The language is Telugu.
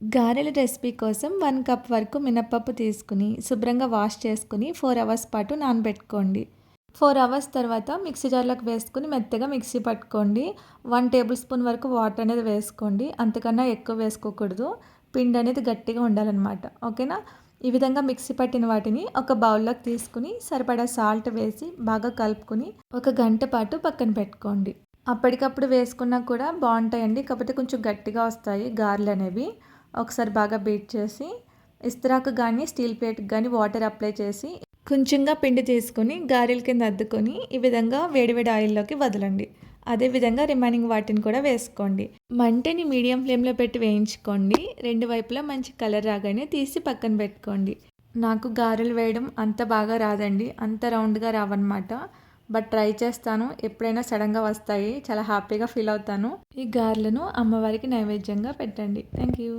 గారెల రెసిపీ కోసం వన్ కప్ వరకు మినప్పప్పు తీసుకుని శుభ్రంగా వాష్ చేసుకుని ఫోర్ అవర్స్ పాటు నానబెట్టుకోండి. ఫోర్ అవర్స్ తర్వాత మిక్సీ జార్లోకి వేసుకుని మెత్తగా మిక్సీ పట్టుకోండి. వన్ టేబుల్ స్పూన్ వరకు వాటర్ అనేది వేసుకోండి. అంతకన్నా ఎక్కువ వేసుకోకూడదు. పిండి అనేది గట్టిగా ఉండాలన్నమాట. ఓకేనా? ఈ విధంగా మిక్సీ పట్టిన వాటిని ఒక బౌల్లోకి తీసుకుని సరిపడా సాల్ట్ వేసి బాగా కలుపుకుని ఒక గంట పాటు పక్కన పెట్టుకోండి. అప్పటికప్పుడు వేసుకున్నా కూడా బాగుంటాయండి. కాకపోతే కొంచెం గట్టిగా వస్తాయి గారెలు అనేవి. ఒకసారి బాగా బీట్ చేసి ఇస్త్రాకు కానీ స్టీల్ ప్లేట్కి కానీ వాటర్ అప్లై చేసి కొంచెంగా పిండి తీసుకొని గారెల కింద అద్దుకొని ఈ విధంగా వేడివేడి ఆయిల్లోకి వదలండి. అదేవిధంగా రిమైనింగ్ వాటిని కూడా వేసుకోండి. మంటని మీడియం ఫ్లేమ్లో పెట్టి వేయించుకోండి. రెండు వైపులా మంచి కలర్ రాగానే తీసి పక్కన పెట్టుకోండి. నాకు గారెలు వేయడం అంత బాగా రాదండి. అంత రౌండ్గా రావన్నమాట. బట్ ట్రై చేస్తాను. ఎప్పుడైనా సడన్గా వస్తాయి. చాలా హ్యాపీగా ఫీల్ అవుతాను. ఈ గారెలను అమ్మవారికి నైవేద్యంగా పెట్టండి. Thank you.